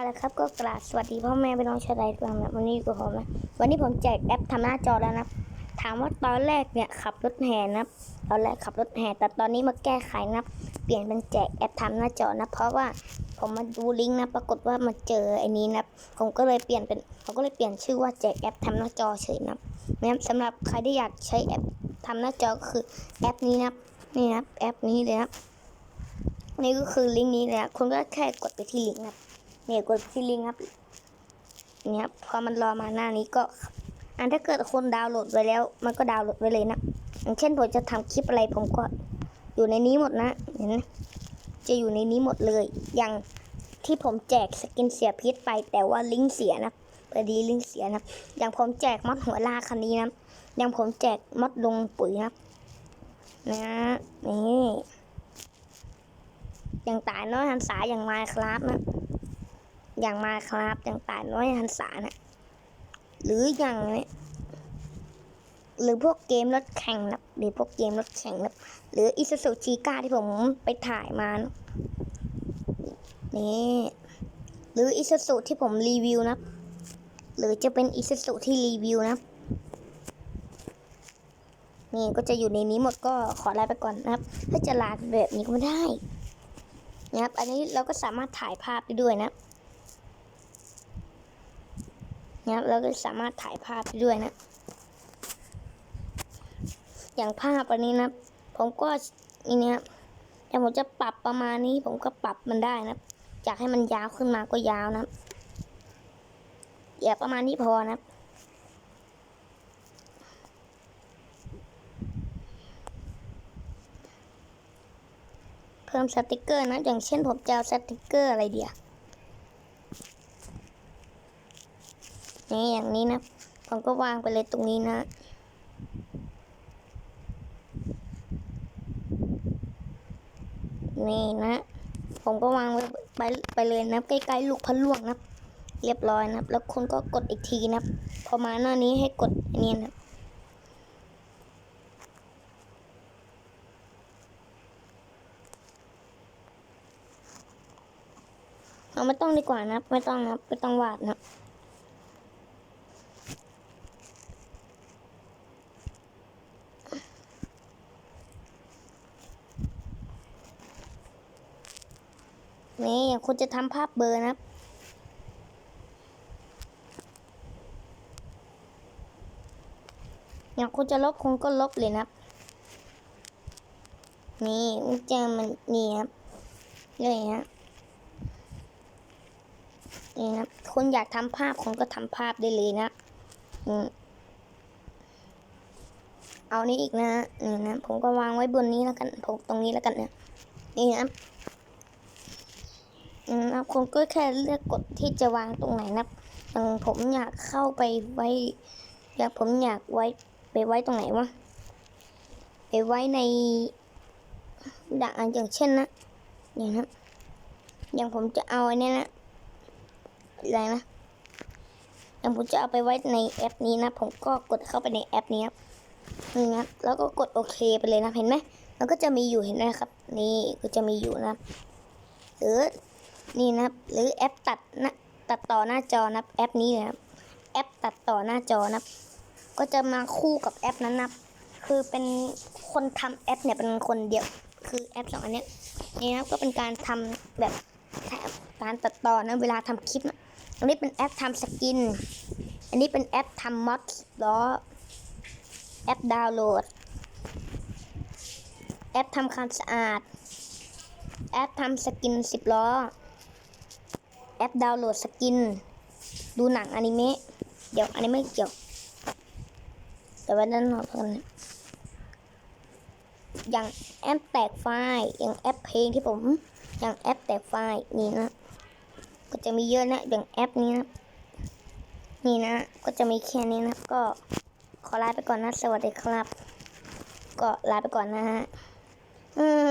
เอาละครับก็กราบสวัสดีพ่อแม่พี่น้องชาวไทยทุกท่านนะวันนี้อยู่กับผมนะวันนี้ผมแจกแอปทำหน้าจอแล้วนะถามว่าตอนแรกเนี่ยขับรถแห่นะตอนแรกขับรถแห่แต่ตอนนี้มาแก้ไขนะเปลี่ยนเป็นแจกแอปทำหน้าจอนะเพราะว่าผมมาดูลิงก์นะปรากฏว่ามาเจอไอ้นี้นะผมก็เลยเปลี่ยนเป็นผมก็เลยเปลี่ยนชื่อว่าแจกแอปทำหน้าจอเฉยนะนะสำหรับใครที่อยากใช้แอปทำหน้าจอก็คือแอปนี้นะนี่นะแอปนี้เลยนะนี่ก็คือลิงก์นี้เลยนะคุณก็แค่กดไปที่ลิงก์นะ เนี่ยกดที่ลิงก์ครับ เนี่ยครับพอมันรอมาหน้านี้ก็ อันถ้าเกิดคนดาวน์โหลดไว้แล้ว มันก็ดาวน์โหลดไว้เลยนะอย่างเช่นผมจะทำคลิปอะไรผมก็อยู่ในนี้หมดนะ เห็นไหมจะอยู่ในนี้หมดเลย อย่างที่ผมแจกสกินเสียพิษไป แต่ว่าลิงก์เสียนะพอดีลิงก์เสียนะอย่างผมแจกมอดหัวลากคันนี้นะอย่างผมแจกมอดลงปุ๋ยนะนะนี่อย่างตายน้อยหันษายอย่างไมครับนะ อย่างมาครับอย่างตายน้อยหันษานะหรืออย่างนี้หรือพวกเกมรถแข่งนะหรือพวกเกมรถแข่งนะหรืออิซูซูชีก้าที่ผมไปถ่ายมานะนี่หรืออิซูซูที่ผมรีวิวนะหรือจะเป็นอิซูซูที่รีวิวนะนี่ก็จะอยู่ในนี้หมดก็ขอลาไปก่อนนะครับ ถ้าจะลาแบบนี้ก็ไม่ได้นะครับ อันนี้เราก็สามารถถ่ายภาพได้ด้วยนะ นะครับเราก็สามารถถ่ายภาพได้ด้วยนะ อย่างภาพอันนี้นะผมก็นี่นะครับแต่ผมจะปรับประมาณนี้ ผมก็ปรับมันได้นะอยากให้มันยาวขึ้นมาก็ยาวนะอย่าประมาณนี้พอนะเพิ่มสติกเกอร์นะ อย่างเช่นผมจะเอาสติกเกอร์อะไรเดียว นี่อย่างนี้นะ ผมก็วางไปเลยตรงนี้นะ นี่นะ ผมก็วางไว้ไปไปเลยนะใกล้ๆลูกพะล่วงนะเรียบร้อยนะแล้วคุณก็กดอีกทีนะพอมาหน้านี้ให้กดอันนี้นะเอาไม่ต้องดีกว่านะ ไม่ต้องนะไม่ต้องวาดนะ นี่คุณจะทำภาพเบอร์นะครับอย่างคุณจะลบคุณก็ลบเลยนะครับ นี่มันจะมันนี่ครับเลยนะนี่นะคุณอยากทำภาพคุณก็ทำภาพได้เลยนะอืมเอานี่อีกนะนี่นะ ผมก็วางไว้บนนี้แล้วกัน ผมตรงนี้แล้วกันเนี่ยนี่นะ นะครับคุณก็แค่เลือกกดที่จะวางตรงไหนนะครับอย่างผมอยากเข้าไปไว้ อยากผมอยากไว้ไปไว้ตรงไหนวะไปไว้ในด่านอย่างเช่นนะอย่างนะอย่างผมจะเอาอันเนี้ยนะอะไรนะอย่างผมจะเอาไปไว้ในแอปนี้นะ ผมก็กดเข้าไปในแอปนี้ครับนี่นะแล้วก็กดโอเคไปเลยนะเห็นไหมมันก็จะมีอยู่เห็นไหมครับ นี่ก็จะมีอยู่นะหรือ นี่นะครับ หรือแอปตัดนะตัดต่อหน้าจอนะครับ แอปนี้นะครับ แอปตัดต่อหน้าจอนะครับ ก็จะมาคู่กับแอปนั้นนะครับ คือเป็นคนทำแอปเนี่ยเป็นคนเดียว คือแอปสองอันเนี้ยนี่นะครับก็เป็นการทำแบบการตัดต่อนะเวลาทำคลิปนะอันนี้เป็นแอปทำสกิน อันนี้เป็นแอปทำมอดล้อ แอปดาวน์โหลด แอปทำความสะอาด แอปทำสกินสิบล้อ แอปดาวน์โหลดสกิน ดูหนังอนิเมะ เดี๋ยวอนิเมะเกี่ยวแต่ว่านั่นเนอย่างแอปแตกไฟล์อย่างแอปเพลงที่ผม อย่างแอปแตกไฟล์นี่นะ ก็จะมีเยอะนะอย่างแอปนี้นะนี่นะ ก็จะมีแค่นี้นะ ก็ขอลาไปก่อนนะ สวัสดีครับ ก็ลาไปก่อนนะฮะ อืม